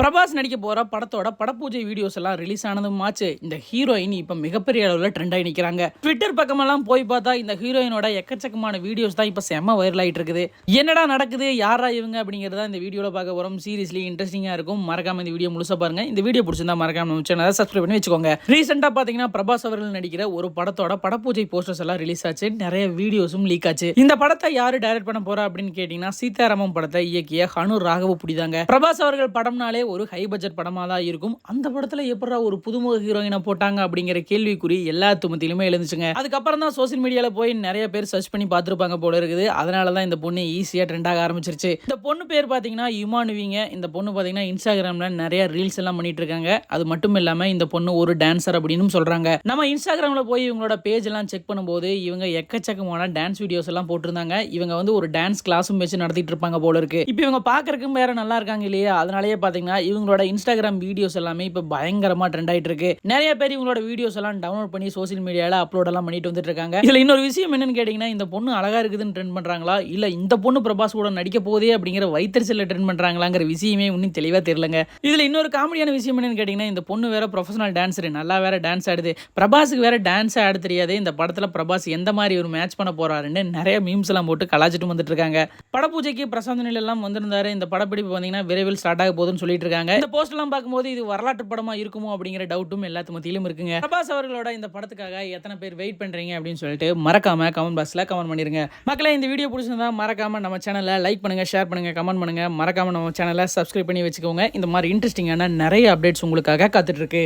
பிரபாஸ் நடிக்க போகிற படத்தோட படப்பூஜை வீடியோஸ் எல்லாம் ரிலீஸ் ஆனதும் ஆச்சு. இந்த ஹீரோயின் இப்போ மிகப்பெரிய அளவில் ட்ரெண்ட் ஆகி ட்விட்டர் பக்கமெல்லாம் போய் பார்த்தா இந்த ஹீரோயினோட எக்கச்சக்கமான வீடியோஸ் தான் இப்போ செம்ம வைரல் ஆகிட்டு இருக்குது. என்னடா நடக்குது? யாரா இவங்க? அப்படிங்கிறத இந்த வீடியோவில் பார்க்க போகிறோம் சீரியஸ்லி இன்ட்ரெஸ்டிங்காக இருக்கும். மறக்காம இந்த வீடியோ முழுசா பாருங்க. இந்த வீடியோ பிடிச்சிருந்தா மறக்காம நம்ம சேனலை சப்ஸ்கிரைப் பண்ணி வச்சுக்கோங்க. ரீசெண்டாக பார்த்தீங்கன்னா பிரபாஸ் அவர்கள் நடிக்கிற ஒரு படத்தோட படப்பூஜை போஸ்டர்ஸ் எல்லாம் ரிலீஸ் ஆச்சு. நிறைய வீடியோஸும் லீக் ஆச்சு. இந்த படத்தை யாரு டைரக்ட் பண்ண போறா அப்படின்னு கேட்டிங்கன்னா சீதாராமம் படத்தை இயக்கிய ஹனு ராகவ புடிதாங்க. பிரபாஸ் அவர்கள் படம்னாலே ஒரு ஹை பட்ஜெட் படமாக தான் இருக்கும். அந்த படத்தில் எப்படா ஒரு புதுமுக ஹீரோயினை போட்டாங்க அப்படிங்கிற கேள்விக்குறி எல்லா துமத்திலுமே எழுந்துச்சுங்க. அதுக்கப்புறம் தான் சோசியல் மீடியாவில் போய் நிறைய பேர் சர்ச் பண்ணி பார்த்துருப்பாங்க போல இருக்குது. அதனால தான் இந்த பொண்ணு ஈஸியாக ட்ரெண்ட் ஆக ஆரம்பிச்சிருச்சு. இந்த பொண்ணு பேர் பார்த்தீங்கன்னா யுமானுவிங்க இந்த பொண்ணு பார்த்தீங்கன்னா இன்ஸ்டாகிராமில் நிறைய ரீல்ஸ் எல்லாம் பண்ணிட்டு இருக்காங்க. அது மட்டும் இல்லாமல் இந்த பொண்ணு ஒரு டான்ஸர் அப்படின்னு சொல்கிறாங்க நம்ம இன்ஸ்டாகிராமில் போய் இவங்களோட பேஜ் எல்லாம் செக் பண்ணும்போது இவங்க எக்கச்சக்கமான டான்ஸ் வீடியோஸ் எல்லாம் போட்டிருந்தாங்க. இவங்க வந்து ஒரு டான்ஸ் கிளாஸும் வச்சு நடத்திட்டு இருப்பாங்க போல இருக்கு. இப்போ இவங்க பார்க்கறதுக்கும் வேற நல்லா இருக்காங்க இல்லையா? அதனாலேயே பார்த்தீங்கன்னா இவங்களோட இன்ஸ்டாகிராம் வீடியோஸ் எல்லாமே இப்போ பயங்கரமா ட்ரெண்ட் ஆயிட்டு இருக்கு நிறைய பேர் இவங்களோட வீடியோஸ் எல்லாம் டவுன்லோட் பண்ணி சோசியல் மீடியால அப்லோட் எல்லாம் பண்ணிட்டு வந்துட்டு இருக்காங்க. இதுல இன்னொரு விஷயம் என்னன்னு கேட்டீங்கன்னா இந்த பொண்ணு அழகா இருக்குதுன்னு ட்ரெண்ட் பண்றாங்களா? இல்ல இந்த பொண்ணு பிரபாஸ் கூட நடிக்க போதே அப்படிங்கிற வைத்தறிச்சல ட்ரெண்ட் பண்றாங்களாங்கிற விஷயமே இன்னும் தெளிவா தெரியலங்க. இதுல இன்னொரு காமெடியான விஷயம் என்னன்னு கேட்டீங்கன்னா இந்த பொண்ணு வேற ப்ரொஃபஷனல் டான்ஸர் நல்லா வேற டான்ஸ் ஆடுது. பிரபாஸுக்கு வேற டான்ஸ் ஆட தெரியாது. இந்த படத்துல பிரபாஸ் எந்த மாதிரி ஒரு மேட்ச் பண்ண போறாருன்னு நிறைய மீம்ஸ் எல்லாம் போட்டு கலாச்சிட்டு வந்துட்டு இருக்காங்க. படப்பூஜைக்கு பிரசாந்த் நிலையெல்லாம் எல்லாம் வந்திருந்தாரு. இந்த படப்பிடிப்பு பார்த்தீங்கன்னா விரைவில் ஸ்டார்ட் ஆக போகுதுன்னு சொல்லிட்டு இருக்காங்க இந்த போஸ்ட் எல்லாம் பார்க்கும்போது இது வரலாற்று படமா இருக்குமோ அப்படிங்கிற டவுட்டும் எல்லாத்து மத்தியிலும் இருக்குங்க. பிரபாஸ் அவர்களோட இந்த படத்துக்காக எத்தனை பேர் வெயிட் பண்றீங்க அப்படின்னு சொல்லிட்டு மறக்காம கமெண்ட் பாக்ஸ்ல கமெண்ட் பண்ணிருங்க. மக்களை இந்த வீடியோ பிடிச்சிருந்தா மறக்காம நம்ம சேனலை லைக் பண்ணுங்க ஷேர் பண்ணுங்க கமெண்ட் பண்ணுங்க. மறக்காம நம்ம சேனலை சப்ஸ்கிரைப் பண்ணி வச்சுக்கோங்க. இந்த மாதிரி இன்ட்ரெஸ்டிங்கான நிறைய அப்டேட்ஸ் உங்களுக்காக காத்துட்டு இருக்கு.